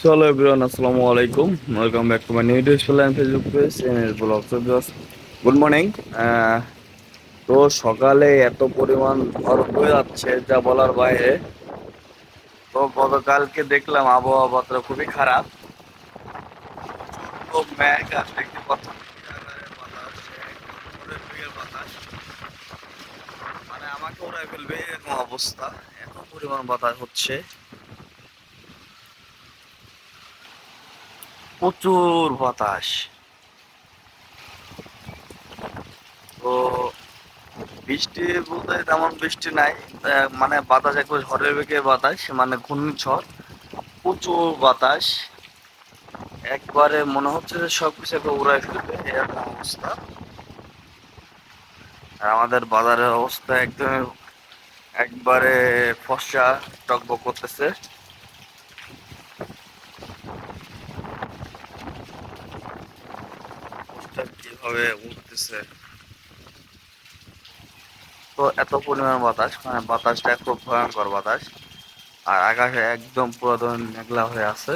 আসসালামু আলাইকুম। Welcome back to good morning তো সকালে এত পরিমাণ ঝড় হয়ে যাচ্ছে, যা বলার বাইরে। তো গতকালকে দেখলাম আবহাওয়া পত্র খুবই খারাপ। মানে আমাকে ওড়াই ফেলবে এরকম অবস্থা, এত পরিমাণ বাতাস হচ্ছে। প্রচুর বাতাস। তো বৃষ্টি বলতে তেমন বৃষ্টি নাই মানে বাতাস একবার ঝড়ের বেগে বাতাস মানে ঘূর্ণিঝড়, প্রচুর বাতাস। একবারে মনে হচ্ছে যে সব কিছু একবার উড়াই ফেলবে, এরকম অবস্থা। আর আমাদের বাজারের অবস্থা একদম একবারে ফসা, টকবক করতেছে। পোস্টার কীভাবে উঠতেছে। তো এত পরিমাণ বাতাস মানে বাতাসটা খুব ভয়ঙ্কর বাতাস। আর আকাশে একদম পুরাতন মেঘলা হয়ে আছে।